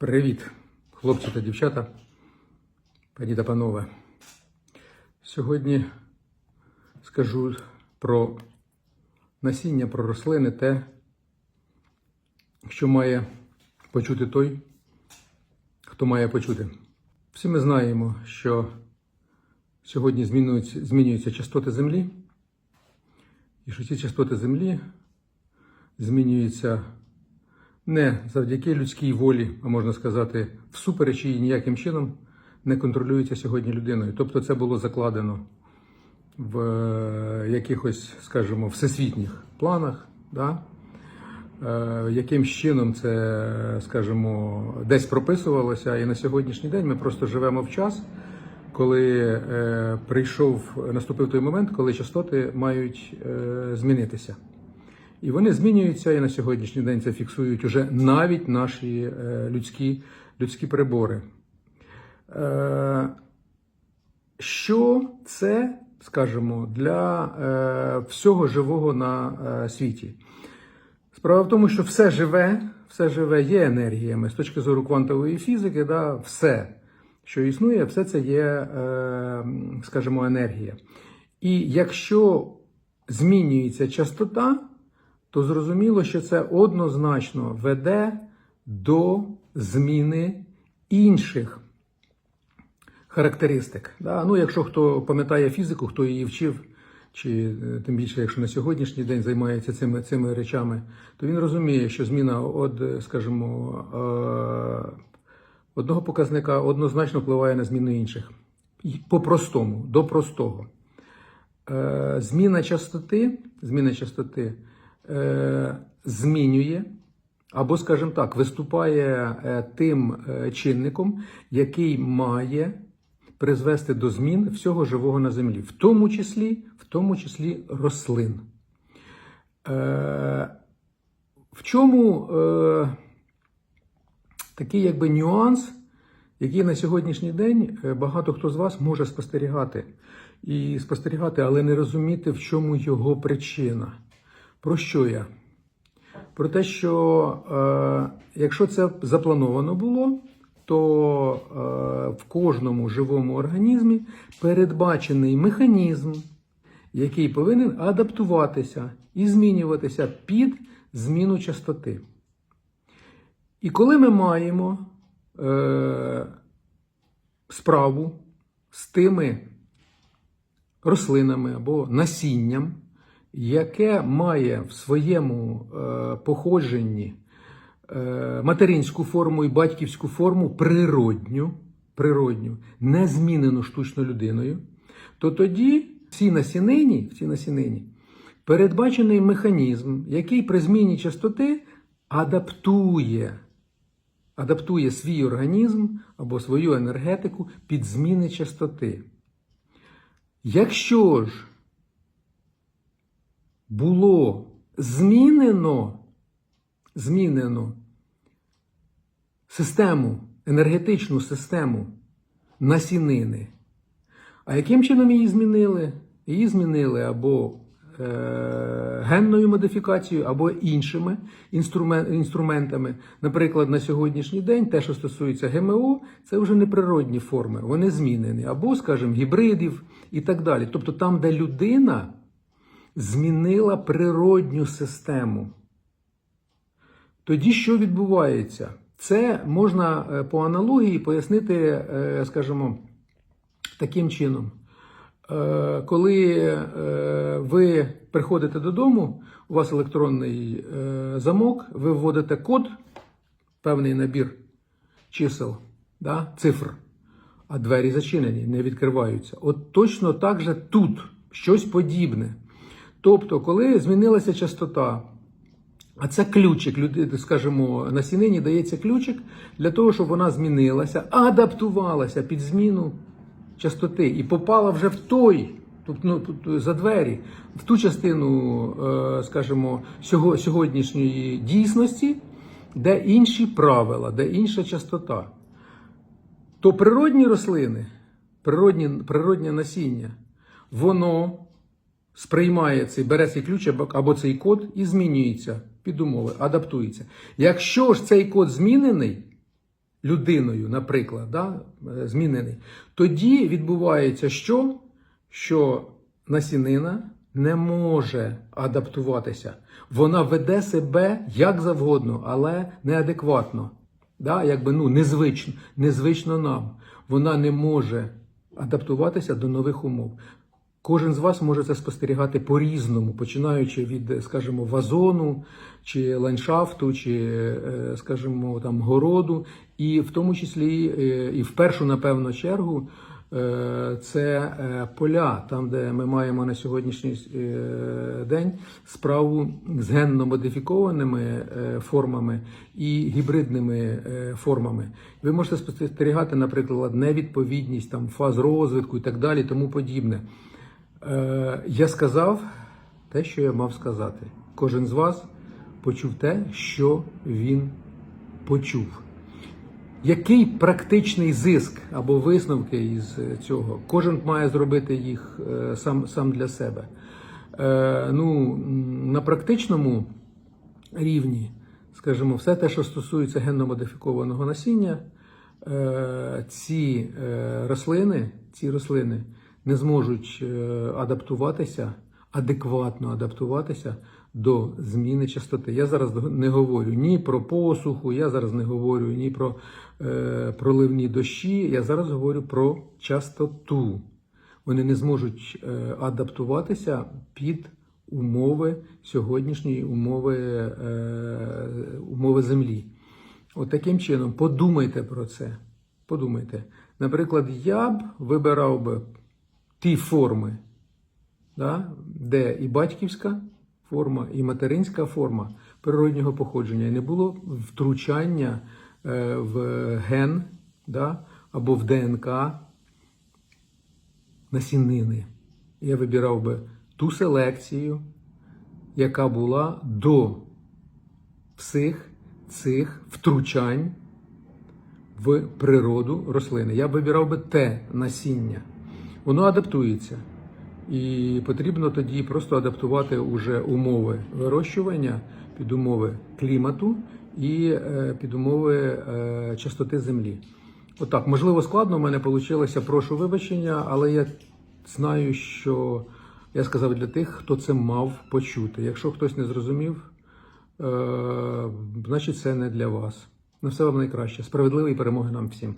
Привіт, хлопці та дівчата, пані та панове. Сьогодні скажу про насіння, про рослини, те, що має почути той, хто має почути. Всі ми знаємо, що сьогодні змінюються, змінюються частоти Землі, і що ці частоти Землі змінюються не завдяки людській волі, а можна сказати, всупереч її ніяким чином не контролюється сьогодні людиною. Тобто це було закладено в е, якихось, скажімо, всесвітніх планах. Да? Е, Яким чином це, скажімо, десь прописувалося, і на сьогоднішній день ми просто живемо в час, коли е, прийшов, наступив той момент, коли частоти мають е, змінитися. І вони змінюються, і на сьогоднішній день це фіксують уже навіть наші е, людські, людські прибори. Е, що це, скажімо, для е, всього живого на світі? Справа в тому, що все живе, все живе є енергіями з точки зору квантової фізики, да, все, що існує, все це є, скажімо, енергія. І якщо змінюється частота, то зрозуміло, що це однозначно веде до зміни інших характеристик. Да? Ну, якщо хто пам'ятає фізику, хто її вчив, чи е, тим більше, якщо на сьогоднішній день займається цими, цими речами, то він розуміє, що зміна од, скажімо, е, одного показника однозначно впливає на зміну інших. По-простому, до простого. Е, Зміна частоти, зміна частоти змінює, або, скажімо так, виступає е, тим е, чинником, який має призвести до змін всього живого на землі, в тому числі, в тому числі рослин. Е, в чому е, такий якби нюанс, який на сьогоднішній день е, багато хто з вас може спостерігати. І спостерігати, але не розуміти, в чому його причина. Про що я? Про те, що е, якщо це заплановано було, то е, в кожному живому організмі передбачений механізм, який повинен адаптуватися і змінюватися під зміну частоти. І коли ми маємо е, справу з тими рослинами або насінням, яке має в своєму е, походженні е, материнську форму і батьківську форму природню, природню, не змінену штучно людиною, то тоді в насінині, в насінині передбачений механізм, який при зміні частоти адаптує, адаптує свій організм або свою енергетику під зміни частоти. Якщо ж було змінено, змінено систему, енергетичну систему насінини, а яким чином її змінили? Її змінили або е, генною модифікацією, або іншими інструмен, інструментами. Наприклад, на сьогоднішній день те, що стосується ГМО, це вже не природні форми, вони змінені, або, скажімо, гібридів і так далі. Тобто там, де людина змінила природню систему. Тоді що відбувається? Це можна е, по аналогії пояснити, е, скажімо, таким чином. Е, Коли ви приходите додому, у вас електронний замок, ви вводите код, певний набір чисел, да, цифр, а двері зачинені, не відкриваються. От точно так же тут щось подібне. Тобто, коли змінилася частота, а це ключик, скажімо, на сінині дається ключик для того, щоб вона змінилася, адаптувалася під зміну частоти і попала вже в той, тобто ну, за двері, в ту частину, е, скажімо, сьогоднішньої дійсності, де інші правила, де інша частота. То природні рослини, природні, природнє насіння, воно сприймає цей, бере цей ключ або, цей код і змінюється під умови, адаптується. Якщо ж цей код змінений, людиною, наприклад, да, е, змінений, тоді відбувається що? Що насінина не може адаптуватися. Вона веде себе як завгодно, але неадекватно. Да? Якби, ну, незвично, незвично нам. Вона не може адаптуватися до нових умов. Кожен з вас може це спостерігати по-різному, починаючи від, скажімо, вазону, чи ландшафту, чи, е, скажімо, там городу, і в тому числі е, і в першу, напевно, чергу. е, Це поля, там, де ми маємо на сьогоднішній день справу з генно модифікованими формами і гібридними формами. Ви можете спостерігати, наприклад, невідповідність там фаз розвитку і так далі, тому подібне. Е, Я сказав те, що я мав сказати. Кожен з вас почув те, що він почув. Який практичний зиск або висновки із е, цього? Кожен має зробити їх е, сам, сам для себе. Е, ну, на практичному рівні, скажімо, все те, що стосується генно-модифікованого насіння, е, ці е, рослини, ці рослини не зможуть е, адаптуватися, адекватно адаптуватися до зміни частоти. Я зараз не говорю ні про посуху, я зараз не говорю ні про е, проливні дощі, я зараз говорю про частоту. Вони не зможуть е, адаптуватися під умови сьогоднішньої умови, е, умови землі. От таким чином, подумайте про це. Подумайте. Наприклад, я б вибирав би ті форми, да, де і батьківська форма, і материнська форма природнього походження, і не було втручання е, в ген да, або в ДНК насінини. Я вибирав би ту селекцію, яка була до всіх цих втручань в природу рослини. Я б вибирав би те насіння. Воно адаптується. І потрібно тоді просто адаптувати уже умови вирощування під умови клімату і е, під умови е, частоти землі. Отак, можливо, складно в мене вийшло, прошу вибачення, але я знаю, що я сказав для тих, хто це мав почути. Якщо хтось не зрозумів, е, значить це не для вас. На все вам найкраще. Справедливої перемоги нам всім.